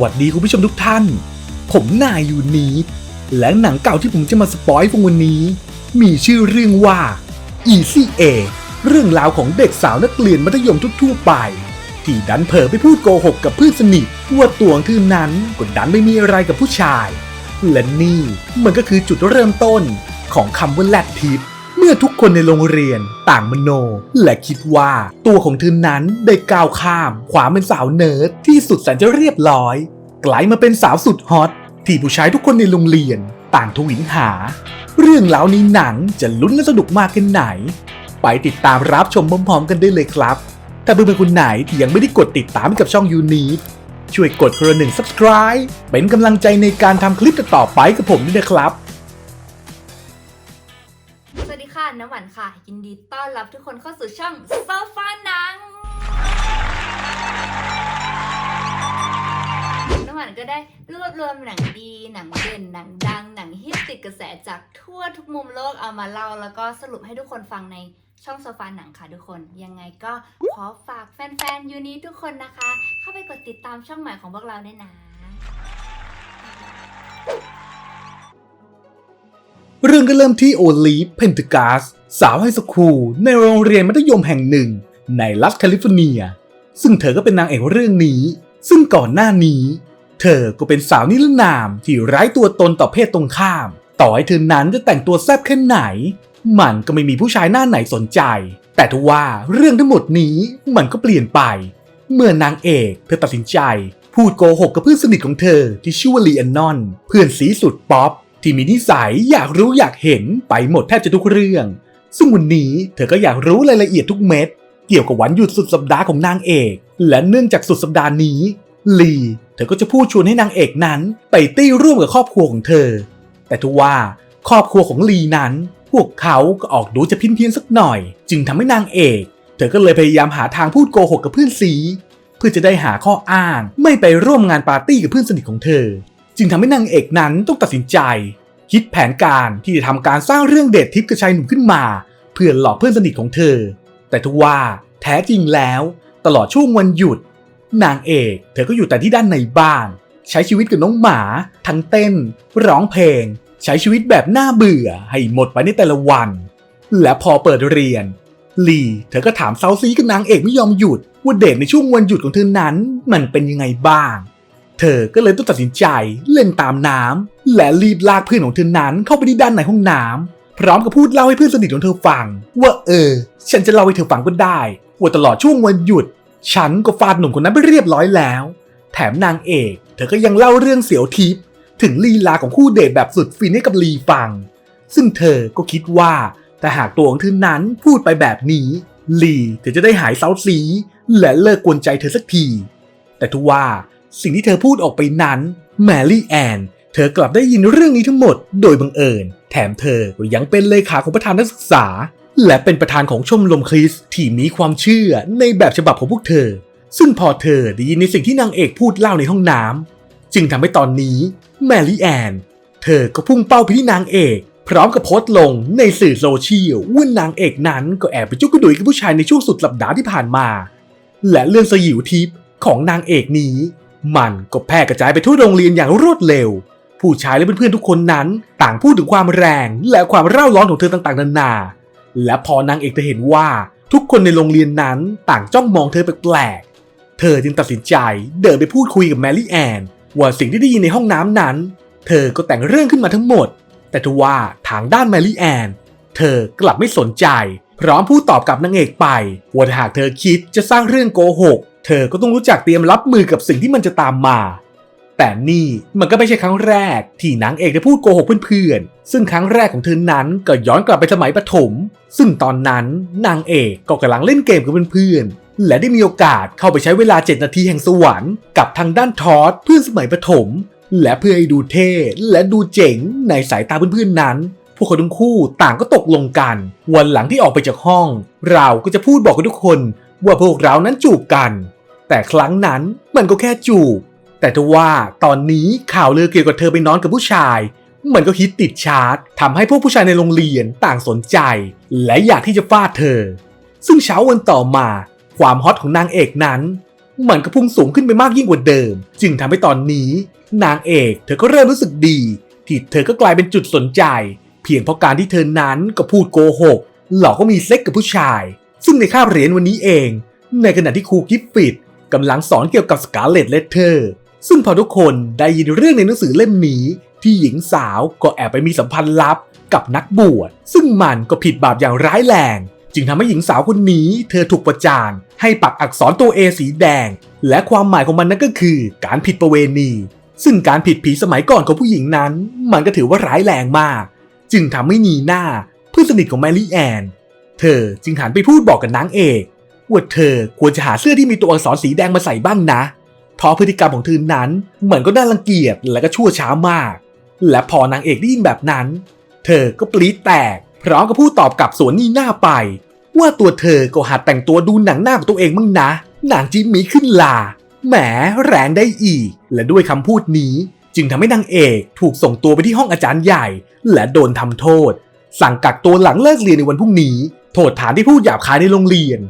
วัสดีคุณผู้ชมทุกท่าน ผมนายยูนีฟและหนังเก่าที่ผมจะมาสปอยฟงวันนี้ มีชื่อเรื่องว่า Easy A เรื่องราวของเด็กสาวนักเรียนมัธยมทั่วๆไป ที่ดันเผลอไปพูดโกหกกับเพื่อนสนิทว่าตัวของเธอนั้นก็ดันไม่มีอะไรกับผู้ชาย และนี่มันก็คือจุดเริ่มต้นของคำว่าแลดทิปเมื่อทุกคนในโรงเรียนต่างมโน และคิดว่าตัวของเธอนั้นได้ก้าวข้ามความเป็นสาวเนิร์ดที่สุดแสนจะเรียบร้อย กลายมาเป็นสาวสุดฮอตที่ผู้ชายทุกคนในโรงเรียนต่างทวินหา เรื่องราวในหนังจะลุ้นและสนุกมากแค่ไหน ไปติดตามรับชมพร้อมๆกันได้เลยครับ ถ้าเพื่อนๆคนไหนที่ยังไม่ได้กดติดตามกับช่องยูนีช่วยกดกระหนึ่ง subscribe เป็นกำลังใจในการทำคลิปต่อไปกับผมด้วยนะครับ สวัสดีค่ะน้ำหวานค่ะ ยินดีต้อนรับทุกคนเข้าสู่ช่องโซฟาหนังน้ำหวานก็ได้รวบรวมหนังดีหนังเด่นหนังดัง หนังฮิตติดกระแสจากทั่วทุกมุมโลกเอามาเล่า แล้วก็สรุปให้ทุกคนฟังในช่องโซฟาหนังค่ะทุกคน ยังไงก็ขอฝากแฟนๆยูนี้ทุกคนนะคะ เข้าไปกดติดตามช่องใหม่ของพวกเราด้วยนะ เรื่องก็เริ่มที่โอลีฟเพนทกาสสาวไฮสคูลในโรงเรียนมัธยมแห่งหนึ่ง ในรัฐแคลิฟอร์เนีย ซึ่งเธอก็เป็นนางเอกเรื่องนี้ ซึ่งก่อนหน้านี้ เธอก็เป็นสาวนิรนามที่ไร้ตัวตนต่อเพศตรงข้าม ต่อให้เธอนั้นจะแต่งตัวแซ่บแค่ไหน มันก็ไม่มีผู้ชายหน้าไหนสนใจ แต่ทว่าเรื่องทั้งหมดนี้มันก็เปลี่ยนไป เมื่อนางเอกเธอตัดสินใจ พูดโกหกกับเพื่อนสนิทของเธอที่ชื่อว่าลีแอนนอน เพื่อนสีสุดป๊อป ที่มีนิสัยอยากรู้อยากเห็นไปหมดแทบจะทุกเรื่อง ซึ่งวันนี้เธอก็อยากรู้รายละเอียดทุกเม็ด เกี่ยวกับวันหยุดสุดสัปดาห์ของนางเอก และเนื่องจากสุดสัปดาห์นี้ ลี เธอก็จะพูดชวนให้นางเอกนั้น ไปตี้ร่วมกับครอบครัวของเธอ แต่ทว่าครอบครัวของลีนั้น พวกเขาก็ออกดูจะพินเพี้ยนสักหน่อย จึงทำให้นางเอก เธอก็เลยพยายามหาทางพูดโกหกกับเพื่อนสีเพื่อจะได้หาข้ออ้าง ไม่ไปร่วมงานปาร์ตี้กับเพื่อนสนิทของเธอ จึงทำให้นางเอกนั้นต้องตัดสินใจ คิดแผนการที่จะทำการสร้างเรื่องเดททิปกับชายหนุ่มขึ้นมา เพื่อหลอกเพื่อนสนิทของเธอ แต่ทว่าแท้จริงแล้ว ตลอดช่วงวันหยุด นางเอกเธอก็อยู่แต่ที่ด้านในบ้าน ใช้ชีวิตกับน้องหมา ทั้งเต้น ร้องเพลง ใช้ชีวิตแบบน่าเบื่อให้หมดไปในแต่ละวัน และพอเปิดเรียนลีเธอก็ถามเซาซีกับนางเอกไม่ยอมหยุดว่าเดทในช่วงวันหยุดของเธอนั้น มันเป็นยังไงบ้าง เธอก็เลยต้องตัดสินใจเล่นตามน้ำและรีบลากเพื่อนของเธอนั้นเข้าไปที่ด้านในห้องน้ำพร้อมกับพูดเล่าให้เพื่อนสนิทของเธอฟัง ว่าเออ ฉันจะเล่าให้เธอฟังก็ได้ ว่าตลอดช่วงวันหยุด ฉันก็ฟาดหนุ่มคนนั้นไปเรียบร้อยแล้ว แถมนางเอก เธอก็ยังเล่าเรื่องเสียวทิพย์ถึงลีลาของคู่เดทแบบสุดฟินให้กับลีฟัง ซึ่งเธอก็คิดว่าแต่หากตัวของเธอนั้นพูดไปแบบนี้ลีเธอจะได้หายเซาซีและเลิกกวนใจเธอสักที แต่ทว่า สิ่งที่เธอพูดออกไปนั้นแมรี่แอนเธอกลับได้ยินเรื่องนี้ทั้งหมดโดยบังเอิญ แถมเธอก็ยังเป็นเลขาของประธานนักศึกษา และเป็นประธานของชมรมคริสที่มีความเชื่อในแบบฉบับของพวกเธอ ซึ่งพอเธอได้ยินในสิ่งที่นางเอกพูดเล่าในห้องน้ำจึงทำให้ตอนนี้แมรี่แอนเธอก็พุ่งเป้าไปที่นางเอก พร้อมกับโพสต์ลงในสื่อโซเชียลว่านางเอกนั้นก็แอบไปจุกกระดุยกับผู้ชายในช่วงสุดสัปดาห์ที่ผ่านมา และเรื่องสยิวทิพย์ของนางเอกนี้ มันก็แพร่กระจายไปทั่วโรงเรียนอย่างรวดเร็ว ผู้ชายและเพื่อนๆทุกคนนั้น ต่างพูดถึงความแรงและความเร่าร้อนของเธอต่างๆนานา และพอนางเอกเธอเห็นว่าทุกคนในโรงเรียนนั้นต่างจ้องมองเธอแปลกๆ เธอจึงตัดสินใจเดินไปพูดคุยกับแมรี่แอนว่าสิ่งที่ได้ยินในห้องน้ำนั้น เธอก็แต่งเรื่องขึ้นมาทั้งหมด แต่ทว่าทางด้านแมรี่แอนเธอกลับไม่สนใจ พร้อมพูดตอบกับนางเอกไปว่าถ้าหากเธอคิดจะสร้างเรื่องโกหก เธอก็ต้องรู้จักเตรียมรับมือกับสิ่งที่มันจะตามมา แต่นี่มันก็ไม่ใช่ครั้งแรก ที่นางเอกได้พูดโกหกเพื่อนๆ ซึ่งครั้งแรกของเธอนั้นก็ย้อนกลับไปสมัยประถม ซึ่งตอนนั้นนางเอกก็กำลังเล่นเกมกับเพื่อนๆ และได้มีโอกาสเข้าไปใช้เวลา 7 นาทีแห่งสวรรค์กับทางด้านทอสเพื่อนสมัยประถม และเพื่อให้ดูเท่และดูเจ๋งในสายตาเพื่อนๆนั้นพวกเขาทั้งคู่ต่างก็ตกลงกัน วันหลังที่ออกไปจากห้อง เราก็จะพูดบอกกับทุกคน ว่าพวกเรานั้นจูบกัน แต่ครั้งนั้นมันก็แค่จูบ แต่ทว่าตอนนี้ข่าวลือเกี่ยวกับเธอไปนอนกับผู้ชาย มันก็ฮิตติดชาร์ตทำให้พวกผู้ชายในโรงเรียนต่างสนใจ และอยากที่จะฟาดเธอ ซึ่งเช้าวันต่อมา ความฮอตของนางเอกนั้น มันก็พุ่งสูงขึ้นไปมากยิ่งกว่าเดิม จึงทำให้ตอนนี้ นางเอกเธอก็เริ่มรู้สึกดีที่เธอก็กลายเป็นจุดสนใจ เพียงเพราะการที่เธอนั้นก็พูดโกหก หลอกก็มีเซ็กกับผู้ชาย ซึ่งในคาบเรียนวันนี้เอง ในขณะที่ครูกิฟฟิต กำลังสอนเกี่ยวกับสกาเลตเลเทอร์ซึ่งพอทุกคนได้ยินเรื่องในหนังสือเล่มนี้ ที่หญิงสาวก็แอบไปมีสัมพันธ์ลับกับนักบวช ซึ่งมันก็ผิดบาปอย่างร้ายแรง จึงทำให้หญิงสาวคนนี้เธอถูกประจานให้ปักอักษรตัว A สีแดง และความหมายของมันนั่นก็คือการผิดประเวณี ซึ่งการผิดผีสมัยก่อนของผู้หญิงนั้น มันก็ถือว่าร้ายแรงมาก จึงทำให้นีหน่าเพื่อนสนิทของแมรี่แอน เธอจึงหันไปพูดบอกกับนางเอก ว่าเธอควรจะหาเสื้อที่มีตัวอักษรสีแดงมาใส่บ้างนะ เพราะพฤติกรรมของเธอนั้นเหมือนก็น่ารังเกียจและก็ชั่วช้ามาก และพอนางเอกได้ยินแบบนั้น เธอก็ปรีดแตก พร้อมกับพูดตอบกลับสวนนีน่าไป ว่าตัวเธอก็หัดแต่งตัวดูหนังหน้าของตัวเองมั่งนะนางจิมมี่ขึ้นลา แหมแรงได้อีก และด้วยคำพูดนี้ จึงทำให้นางเอกถูกส่งตัวไปที่ห้องอาจารย์ใหญ่ และโดนทำโทษ สั่งกักตัวหลังเลิกเรียนในวันพรุ่งนี้ โทษฐานที่พูดหยาบคายในโรงเรียน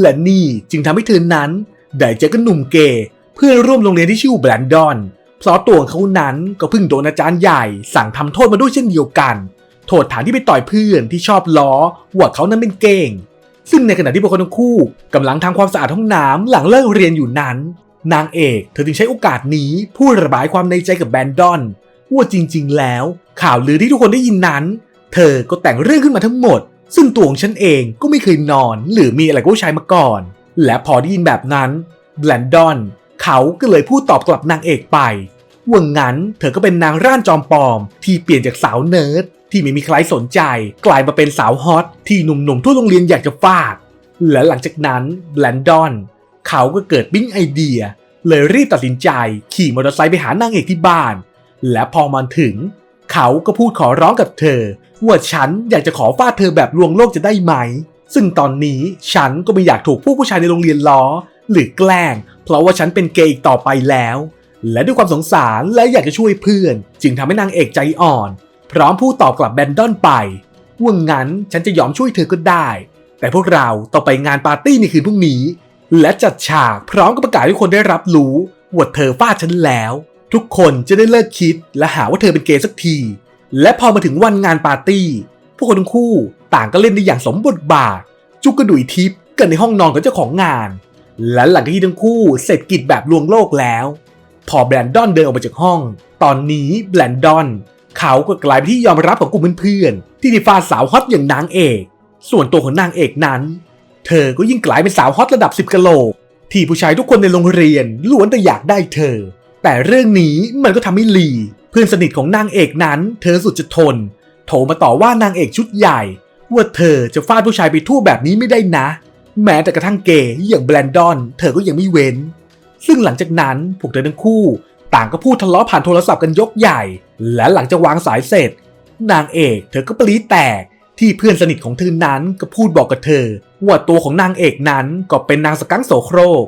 และนี่จึงทำให้เธอนั้น ได้เจอกับหนุ่มเกย์เพื่อนร่วมโรงเรียนที่ชื่อแบรนดอน เพราะตัวของเขานั้นก็เพิ่งโดนอาจารย์ใหญ่ สั่งทำโทษมาด้วยเช่นเดียวกัน โทษฐานที่ไปต่อยเพื่อนที่ชอบล้อว่าเขานั้นเป็นเก่ง ซึ่งในขณะที่พวกเขาทั้งคู่กำลังทำความสะอาดห้องน้ำหลังเลิกเรียนอยู่นั้น นางเอกเธอจึงใช้โอกาสนี้พูดระบายความในใจกับแบรนดอนว่าจริง ๆ แล้ว ข่าวลือที่ทุกคนได้ยินนั้น เธอก็แต่งเรื่องขึ้นมาทั้งหมด ซึ่งตัวของฉันเองก็ไม่เคยนอนหรือมีอะไรกับผู้ชายมาก่อน และพอได้ยินแบบนั้นแบรนดอนเขาก็เลยพูดตอบกลับนางเอกไปว่างั้นเธอก็เป็นนางร่านจอมปลอม ที่เปลี่ยนจากสาวเนิร์ดที่ไม่มีใครสนใจ กลายมาเป็นสาวฮอตที่หนุ่มๆทั่วโรงเรียนอยากจะฟาด และหลังจากนั้นแบรนดอนเขาก็เกิดปิ๊งไอเดีย เลยรีบตัดสินใจขี่มอเตอร์ไซค์ไปหานางเอกที่บ้าน และพอมาถึง เขาก็พูดขอร้องกับเธอ ว่าฉันอยากจะขอฟาดเธอแบบลวงโลกจะได้ไหม ซึ่งตอนนี้ฉันก็ไม่อยากถูกพวกผู้ชายในโรงเรียนล้อ หรือแกล้ง เพราะว่าฉันเป็นเกย์อีกต่อไปแล้ว และด้วยความสงสารและอยากจะช่วยเพื่อน จึงทำให้นางเอกใจอ่อน พร้อมพูดตอบกลับแบนดอนไปว่างั้นฉันจะยอมช่วยเธอก็ได้ แต่พวกเราต้องไปงานปาร์ตี้ในคืนพรุ่งนี้ และจัดฉากพร้อมกับประกาศให้คนได้รับรู้ว่าเธอฟาดฉันแล้ว ทุกคนจะได้เลิกคิดและหาว่าเธอเป็นเกย์สักที และพอมาถึงวันงานปาร์ตี้ พวกคนทั้งคู่ต่างก็เล่นได้อย่างสมบทบาท จุกกระดุยทิพย์กันในห้องนอนของเจ้าของงาน และหลังจากที่ทั้งคู่เสร็จกิจแบบลวงโลกแล้ว พอแบรนดอนเดินออกมาจากห้อง ตอนนี้แบรนดอนเขาก็กลายเป็นที่ยอมรับของกลุ่มเพื่อนๆที่ได้ฟาสาวฮอตอย่างนางเอก ส่วนตัวของนางเอกนั้น เธอก็ยิ่งกลายเป็นสาวฮอตระดับ10กะโหลกที่ผู้ชายทุกคนในโรงเรียนล้วนแต่อยากได้เธอ แต่เรื่องนี้มันก็ทำให้ลีเพื่อนสนิทของนางเอกนั้น เธอสุดจะทนโทรมาต่อว่านางเอกชุดใหญ่ ว่าเธอจะฟาดผู้ชายไปทั่วแบบนี้ไม่ได้นะ แม้แต่กระทั่งเกย์อย่างแบรนดอน เธอก็ยังไม่เว้น ซึ่งหลังจากนั้นพวกเธอทั้งคู่ ต่างก็พูดทะเลาะผ่านโทรศัพท์กันยกใหญ่ และหลังจากวางสายเสร็จ นางเอกเธอก็ปรีแตกที่เพื่อนสนิทของเธอนั้นก็พูดบอกกับเธอ ว่าตัวของนางเอกนั้นก็เป็นนางสกังโสโครก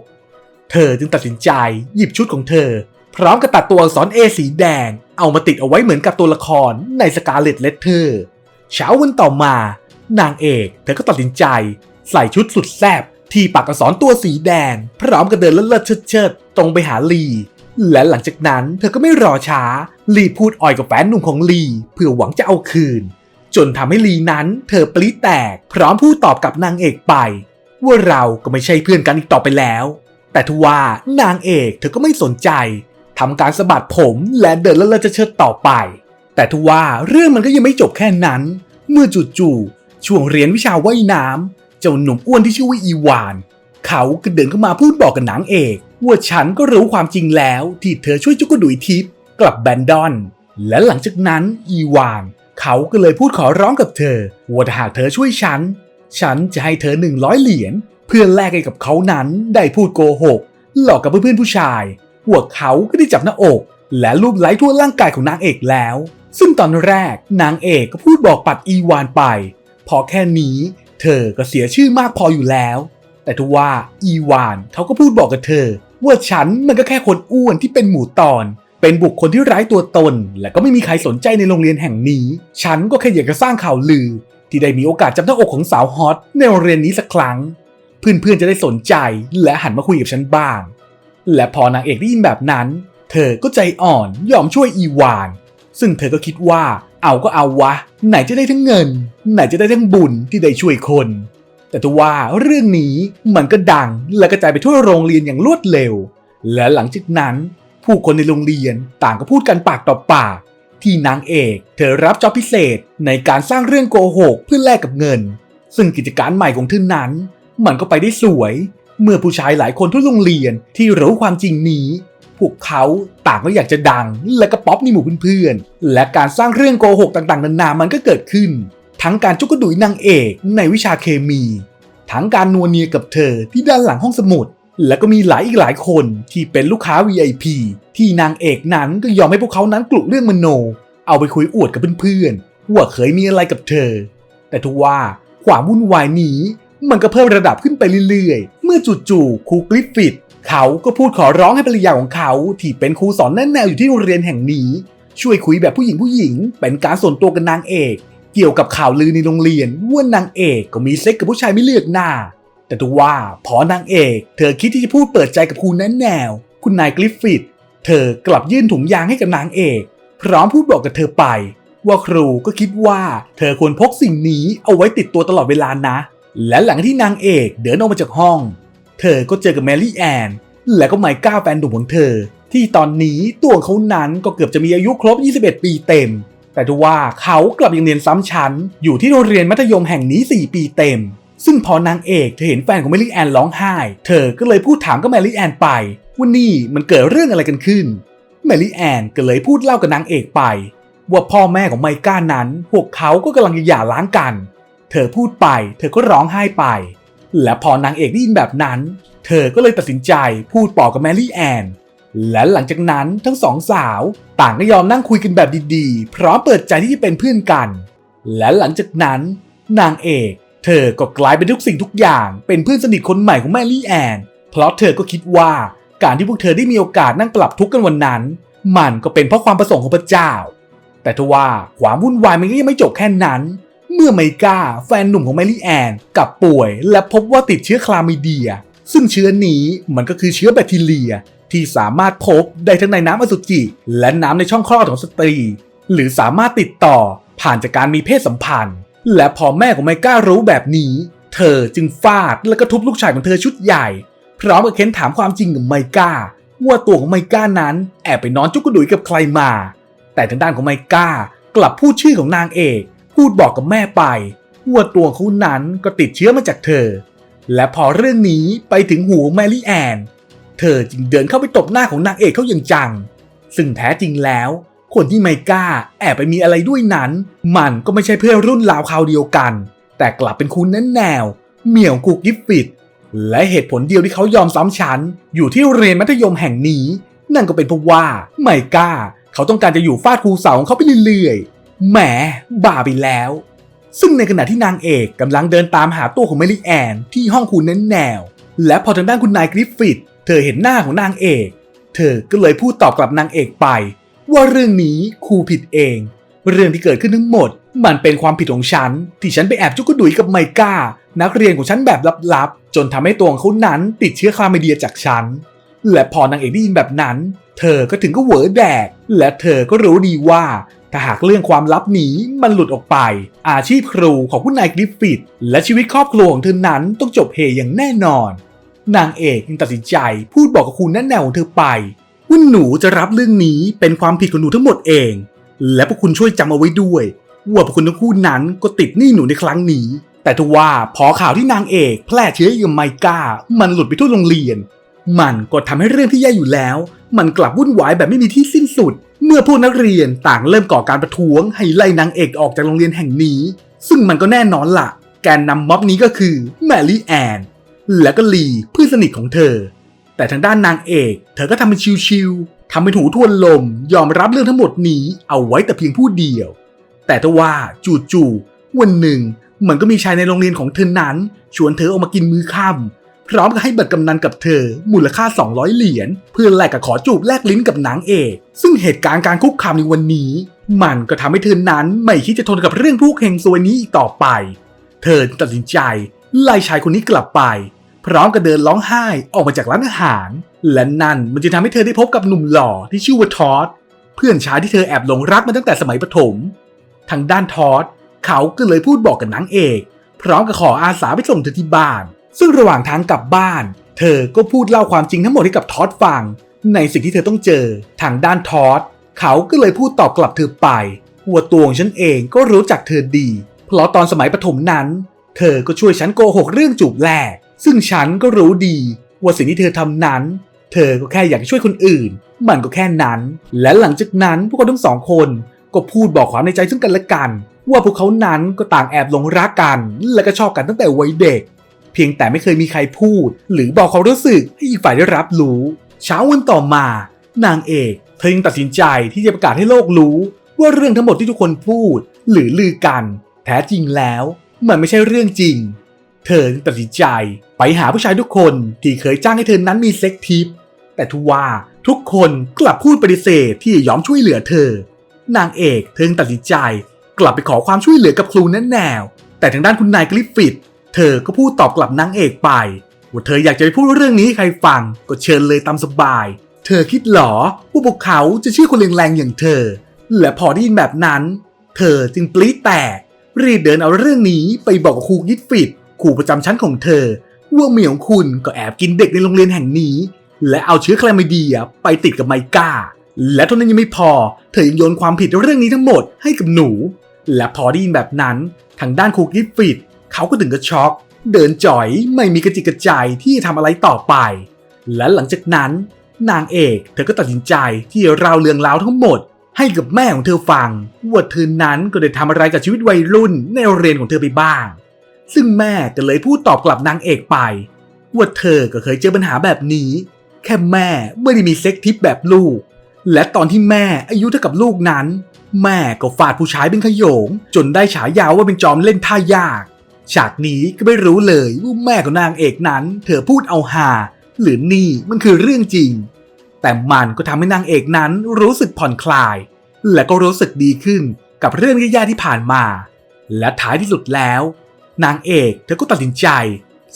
เธอจึงตัดสินใจหยิบชุดของเธอ พร้อมกับตัดตัวอักษร A สีแดง เอามาติดเอาไว้เหมือนกับตัวละครในสกาเลตเลตเทอร์เช้าวันต่อมา นางเอกเธอก็ตัดสินใจ ใส่ชุดสุดแซ่บที่ปักอักษรตัวสีแดง พร้อมกับเดินเลิศเชิดตรงไปหาลี และหลังจากนั้นเธอก็ไม่รอช้าลีพูดอ่อยกับแฟนหนุ่มของลีเพื่อหวังจะเอาคืน จนทำให้ลีนั้นเธอปลิ้แตก พร้อมพูดตอบกับนางเอกไป ว่าเราก็ไม่ใช่เพื่อนกันอีกต่อไปแล้ว แต่ทว่านางเอกเธอก็ไม่สนใจ ทำการสะบัดผมและเดินเลิศๆเชิดต่อไป แต่ทว่าเรื่องมันก็ยังไม่จบแค่นั้น เมื่อจู่ๆช่วงเรียนวิชาว่ายน้ำเจ้าหนุ่มอ้วนที่ชื่อว่าอีวาน เขาก็เดินเข้ามาพูดบอกกับนางเอกว่าฉันก็รู้ความจริงแล้ว ที่เธอช่วยจุกกระดุยทิพย์กลับแบนดอน และหลังจากนั้นอีวาน เขาก็เลยพูดขอร้องกับเธอว่าหากเธอช่วยฉัน ฉันจะให้เธอ100เหรียญเพื่อแลกให้กับเขานั้นได้พูดโกหก หลอกกับเพื่อนๆผู้ชาย พวกเขาก็ได้จับหน้าอก และลูบไล้ทั่วร่างกายของนางเอกแล้ว ซึ่งตอนแรกนางเอกก็พูดบอกปัดอีวานไป พอแค่นี้เธอก็เสียชื่อมากพออยู่แล้ว แต่ทว่าอีวานเขาก็พูดบอกกับเธอ ว่าฉันมันก็แค่คนอ้วนที่เป็นหมูตอน เป็นบุคคลที่ไร้ตัวตน และก็ไม่มีใครสนใจในโรงเรียนแห่งนี้ ฉันก็แค่อยากจะสร้างข่าวลือ ที่ได้มีโอกาสจับหน้าอกของสาวฮอตในโรงเรียนนี้สักครั้ง เพื่อนๆจะได้สนใจและหันมาคุยกับฉันบ้าง และพอนางเอกได้ยินแบบนั้น เธอก็ใจอ่อนยอมช่วยอีวาน ซึ่งเธอก็คิดว่าเอาก็เอาวะ ไหนจะได้ทั้งเงิน ไหนจะได้ทั้งบุญที่ได้ช่วยคน แต่ทว่าเรื่องนี้มันก็ดังและกระจายไปทั่วโรงเรียนอย่างรวดเร็ว และหลังจากนั้นผู้คนในโรงเรียนต่างก็พูดกันปากต่อปาก ที่นางเอกเธอรับจ็อบพิเศษในการสร้างเรื่องโกหกเพื่อแลกกับเงิน ซึ่งกิจการใหม่ของเธอนั้น มันก็ไปได้สวย เมื่อผู้ชายหลายคนทั่วโรงเรียนที่รู้ความจริงนี้ พวกเขาต่างก็อยากจะดัง และก็ป๊อปในหมู่เพื่อนๆ และการสร้างเรื่องโกหกต่างๆ นานามันก็เกิดขึ้น ทั้งการจุกกระดุยนางเอกในวิชาเคมี ทั้งการนัวเนียกับเธอที่ด้านหลังห้องสมุด และก็มีหลายอีกหลายคนที่เป็นลูกค้า VIP ที่นางเอกนั้นก็ยอมให้พวกเขานั้นกลุเรื่องมโน เอาไปคุยอวดกับเพื่อนๆว่าเคยมีอะไรกับเธอ แต่ทว่าความวุ่นวายนี้ มันก็เพิ่มระดับขึ้นไปเรื่อยๆ เมื่อจู่ๆครูกริฟฟิธเขาก็พูดขอร้องให้ภรรยาของเขา ที่เป็นครูสอนแนแนวอยู่ที่โรงเรียนแห่งนี้ ช่วยคุยแบบผู้หญิงผู้หญิง เป็นการส่วนตัวกับนางเอก เกี่ยวกับข่าวลือในโรงเรียนว่านางเอกก็มีเซ็กกับผู้ชายไม่เลือกหน้า แต่ทว่าพอนางเอก เธอคิดที่จะพูดเปิดใจกับครูแนแนว คุณนายกริฟฟิธเธอกลับยื่นถุงยางให้กับนางเอก พร้อมพูดบอกกับเธอไป ว่าครูก็คิดว่า เธอควรพกสิ่งนี้เอาไว้ติดตัวตลอดเวลานะ และหลังที่นางเอกเดินออกมาจากห้อง เธอก็เจอกับแมรี่แอนและก็ไมก้าแฟนหนุ่มของเธอ ที่ตอนนี้ตัวเขานั้นก็เกือบจะมีอายุครบ 21 ปีเต็ม แต่ทว่าเขากลับยังเรียนซ้ำชั้น อยู่ที่โรงเรียนมัธยมแห่งนี้ 4 ปีเต็ม ซึ่งพอนางเอกเธอเห็นแฟนของแมรี่แอนร้องไห้ เธอก็เลยพูดถามกับแมรี่แอนไปว่านี่มันเกิดเรื่องอะไรกันขึ้น แมรี่แอนก็เลยพูดเล่ากับนางเอกไป ว่าพ่อแม่ของไมก้านั้นพวกเขาก็กำลังจะหย่าร้างกัน เธอพูดไป เธอก็ร้องไห้ไป และพอนางเอกได้ยินแบบนั้น เธอก็เลยตัดสินใจพูดปอกกับแมรี่แอน และหลังจากนั้นทั้งสองสาว ต่างก็ยอมนั่งคุยกันแบบดีๆ พร้อมเปิดใจที่จะเป็นเพื่อนกัน และหลังจากนั้น นางเอก เธอก็กลายเป็นทุกสิ่งทุกอย่างเป็นเพื่อนสนิทคนใหม่ของแมรี่แอน เพราะเธอก็คิดว่าการที่พวกเธอได้มีโอกาสนั่งปรับทุกข์กันวันนั้น มันก็เป็นเพราะความประสงค์ของพระเจ้า แต่ทว่าความวุ่นวายมันก็ยังไม่จบแค่นั้น เมื่อไมก้าแฟนหนุ่มของแมรี่แอนกลับป่วย และพบว่าติดเชื้อคลามีเดีย ซึ่งเชื้อนี้มันก็คือเชื้อแบคทีเรีย ที่สามารถพบได้ทั้งในน้ำอสุจิ และน้ำในช่องคลอดของสตรี หรือสามารถติดต่อผ่านจากการมีเพศสัมพันธ์ และพอแม่ของไมก้ารู้แบบนี้ เธอจึงฟาดและก็ทุบลูกชายของเธอชุดใหญ่ พร้อมกับเค้นถามความจริงกับไมก้าว่าตัวของไมก้านั้นแอบไปนอนจุกกระดุยกับใครมา แต่ทางด้านของไมก้ากลับพูดชื่อของนางเอก พูดบอกกับแม่ไปว่าตัวเขานั้นก็ติดเชื้อมาจากเธอ และพอเรื่องนี้ไปถึงหูแมรี่แอน เธอจึงเดินเข้าไปตบหน้าของนางเอกเขาอย่างจัง ซึ่งแท้จริงแล้ว คนที่ไมก้าแอบไปมีอะไรด้วยนั้น มันก็ไม่ใช่เพื่อนรุ่นราวคราวเดียวกัน แต่กลับเป็นคุณนั้นแนว เหมี่ยวกูกิฟฟิตและเหตุผลเดียวที่เขายอมซ้ำชั้น อยู่ที่โรงเรียนมัธยมแห่งนี้ นั่นก็เป็นเพราะว่าไมก้าเขาต้องการจะอยู่ฟาดครูสาวของเขาไปเรื่อยๆ แหมบ้าไปแล้ว ซึ่งในขณะที่นางเอกกำลังเดินตามหาตัวของเมลี่แอนที่ห้องคุณนั้นแนว และพอทางด้านคุณนายกริฟฟิตเธอเห็นหน้าของนางเอก เธอก็เลยพูดตอบกลับนางเอกไป ว่าเรื่องนี้ครูผิดเอง เรื่องที่เกิดขึ้นทั้งหมด มันเป็นความผิดของฉัน ที่ฉันไปแอบจุกกระดุยกับไมก้า นักเรียนของฉันแบบลับๆ จนทำให้ตัวของเขานั้นติดเชื้อคลาเมเดียจากฉัน และพอนางเอกได้ยินแบบนั้น เธอก็ถึงก็เหวอแดก และเธอก็รู้ดีว่า ถ้าหากเรื่องความลับนี้มันหลุดออกไป อาชีพครูของคุณนายกริฟฟิตและชีวิตครอบครัวของเธอนั้นต้องจบเฮอย่างแน่นอน นางเอกยังตัดสินใจพูดบอกกับคุณแน่แนวของเธอไปว่าหนูจะรับเรื่องนี้เป็นความผิดของหนูทั้งหมดเอง และพวกคุณช่วยจำเอาไว้ด้วยว่าพวกคุณทั้งคู่นั้นก็ติดหนี้หนูในครั้งนี้ แต่ทว่าพอข่าวที่นางเอกแพร่เชื้อกับไมก้า มันหลุดไปทั่วโรงเรียน มันก็ทำให้เรื่องที่แย่อยู่แล้ว มันกลับวุ่นวายแบบไม่มีที่สิ้นสุด เมื่อพวกนักเรียนต่างเริ่มก่อการประท้วงให้ไล่นางเอกออกจากโรงเรียนแห่งนี้ ซึ่งมันก็แน่นอนละแกนนำม็อบนี้ก็คือแมรี่แอน และก็ลีเพื่อนสนิทของเธอ แต่ทางด้านนางเอก เธอก็ทำเป็นชิวๆทำเป็นหูทวนลม ยอมรับเรื่องทั้งหมดนี้เอาไว้แต่เพียงผู้เดียว แต่ทว่าจู่ๆวันหนึ่ง มันก็มีชายในโรงเรียนของเธอนั้น ชวนเธอออกมากินมื้อค่ำ พร้อมกับให้บัตรกำนันกับเธอ มูลค่า 200 เหรียญเพื่อแลกกับขอจูบแลกลิ้นกับนางเอกซึ่งเหตุการณ์การคุกคามในวันนี้ มันก็ทำให้เธอนั้นไม่คิดจะทนกับเรื่องพวกเฮงซวยนี้อีกต่อไป เธอตัดสินใจไล่ชายคนนี้กลับไป พร้อมกับเดินร้องไห้ออกมาจากร้านอาหาร และนั่นมันจะทำให้เธอได้พบกับหนุ่มหล่อที่ชื่อว่าทอดเพื่อนชายที่เธอแอบหลงรักมาตั้งแต่สมัยประถม ทางด้านทอดเขาก็เลยพูดบอกกับนางเอก พร้อมกับขออาสาไปส่งเธอที่บ้าน ซึ่งระหว่างทางกลับบ้าน เธอก็พูดเล่าความจริงทั้งหมดให้กับทอดฟัง ในสิ่งที่เธอต้องเจอทางด้านทอดเขาก็เลยพูดตอบกลับเธอไปว่าตัวของฉันเองก็รู้จักเธอดี เพราะตอนสมัยประถมนั้น เธอก็ช่วยฉันโกหกเรื่องจูบแรก ซึ่งฉันก็รู้ดี ว่าสิ่งที่เธอทำนั้น เธอก็แค่อยากช่วยคนอื่น มันก็แค่นั้น และหลังจากนั้นพวกเขาทั้งสองคนก็พูดบอกความในใจซึ่งกันและกัน ว่าพวกเขานั้นก็ต่างแอบหลงรักกัน และก็ชอบกันตั้งแต่วัยเด็ก เพียงแต่ไม่เคยมีใครพูด หรือบอกความรู้สึกให้อีกฝ่ายได้รับรู้ เช้าวันต่อมา นางเอกเธอยังตัดสินใจที่จะประกาศให้โลกรู้ ว่าเรื่องทั้งหมดที่ทุกคนพูด หรือลือกัน แท้จริงแล้ว มันไม่ใช่เรื่องจริง เธอจึงตัดสินใจไปหาผู้ชายทุกคนที่เคยจ้างให้เธอนั้นมีเซ็กทิป แต่ทว่าทุกคนกลับพูดปฏิเสธที่จะยอมช่วยเหลือเธอ นางเอกเธอจึงตัดสินใจ กลับไปขอความช่วยเหลือกับครูแน่แนว แต่ทางด้านคุณนายกลิฟฟิต เธอก็พูดตอบกลับนางเอกไป ว่าเธออยากจะไปพูดเรื่องนี้ใครฟังก็เชิญเลยตามสบาย เธอคิดหรอว่าพวกเขาจะเชื่อคนแรงๆอย่างเธอ และพอได้ยินแบบนั้น เธอจึงปลีแตก รีบเดินเอาเรื่องนี้ไปบอกกับครูกิฟฟิตครูประจำชั้นของเธอ ว่าเมียของคุณก็แอบกินเด็กในโรงเรียนแห่งนี้ และเอาเชื้อแคลมิเดียไปติดกับไมก้า และเท่านั้นยังไม่พอ เธอยังโยนความผิดเรื่องนี้ทั้งหมดให้กับหนู และพอได้ยินแบบนั้น ทางด้านครูกิฟฟิต เขาก็ถึงกับช็อก เดินจ่อยไม่มีกระจิกกระใจที่จะทำอะไรต่อไป และหลังจากนั้น นางเอกเธอก็ตัดสินใจที่จะเล่าเรื่องราวทั้งหมด ให้กับแม่ของเธอฟังว่าเธอนั้นก็ได้ทำอะไรกับชีวิตวัยรุ่นในโรงเรียนของเธอไปบ้าง ซึ่งแม่ก็เลยพูดตอบกลับนางเอกไปว่าเธอก็เคยเจอปัญหาแบบนี้ แค่แม่ไม่ได้มีเซ็กทิปแบบลูก และตอนที่แม่อายุเท่ากับลูกนั้น แม่ก็ฟาดผู้ชายเป็นขโยง จนได้ฉายาว่าเป็นจอมเล่นท่ายาก ฉากนี้ก็ไม่รู้เลยว่าแม่ของนางเอกนั้น เธอพูดเอาหา หรือนี่มันคือเรื่องจริง แต่มันก็ทำให้นางเอกนั้นรู้สึกผ่อนคลาย และก็รู้สึกดีขึ้นกับเรื่องแย่ๆที่ผ่านมา และท้ายที่สุดแล้ว นางเอกเธอก็ตัดสินใจ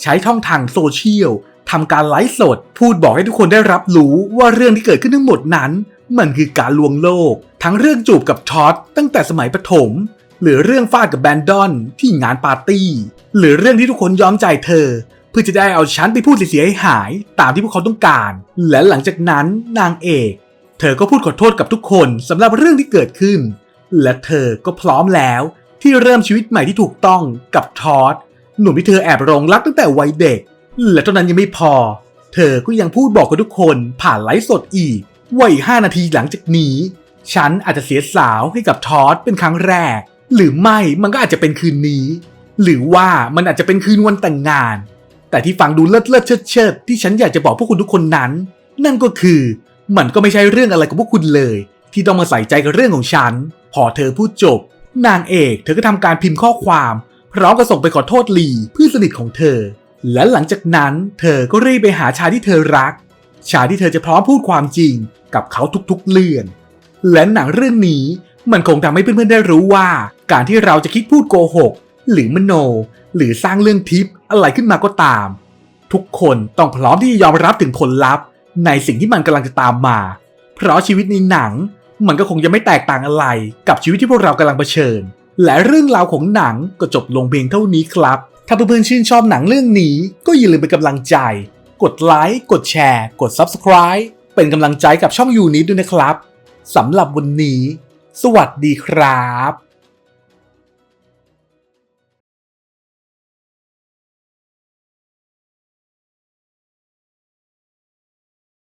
ใช้ช่องทางโซเชียลทำการไลฟ์สด พูดบอกให้ทุกคนได้รับรู้ว่าเรื่องที่เกิดขึ้นทั้งหมดนั้น มันคือการลวงโลก ทั้งเรื่องจูบกับท็อตตั้งแต่สมัยประถม หรือเรื่องฟาดกับแบนดอนที่งานปาร์ตี้ หรือเรื่องที่ทุกคนยอมใจายเธอ เพื่อจะได้เอาฉันไปพูดเสียหายตามที่พวกเขาต้องการ และหลังจากนั้นนางเอก เธอก็พูดขอโทษกับทุกคนสำหรับเรื่องที่เกิดขึ้น และเธอก็พร้อมแล้วที่เริ่มชีวิตใหม่ที่ถูกต้องกับทอดหนุ่มที่เธอแอบหลงรักตั้งแต่วัยเด็ก และเท่านั้นยังไม่พอ เธอก็ยังพูดบอกกับทุกคนผ่านไลฟ์สดอีกว่าอีก5นาทีหลังจากนี้ ฉันอาจจะเสียสาวให้กับทอดเป็นครั้งแรก หรือไม่มันก็อาจจะเป็นคืนนี้ หรือว่ามันอาจจะเป็นคืนวันแต่งงาน แต่ที่ฟังดูเลิศเลิศเชิดเชิดที่ฉันอยากจะบอกพวกคุณทุกคนนั้น นั่นก็คือมันก็ไม่ใช่เรื่องอะไรกับพวกคุณเลย ที่ต้องมาใส่ใจกับเรื่องของฉัน พอเธอพูดจบ นางเอกเธอก็ทำการพิมพ์ข้อความพร้อมกับส่งไปขอโทษลีเพื่อนสนิทของเธอ และหลังจากนั้นเธอก็รีบไปหาชายที่เธอรัก ชายที่เธอจะพร้อมพูดความจริงกับเขาทุกๆเรื่องและหนังเรื่องนี้ มันคงทำให้เพื่อนๆได้รู้ว่า การที่เราจะคิดพูดโกหก หรือมโน หรือสร้างเรื่องทิปอะไรขึ้นมาก็ตาม ทุกคนต้องพร้อมที่จะยอมรับถึงผลลัพธ์ ในสิ่งที่มันกำลังจะตามมา เพราะชีวิตในหนัง มันก็คงจะไม่แตกต่างอะไร กับชีวิตที่พวกเรากำลังเผชิญ และเรื่องราวของหนังก็จบลงเพียงเท่านี้ครับ ถ้าเพื่อนๆชื่นชอบหนังเรื่องนี้ ก็อย่าลืมเป็นกำลังใจ กดไลค์กดแชร์ กด Subscribe เป็นกำลังใจกับช่องยูนิตด้วยนะครับสำหรับวันนี้ สวัสดีครับ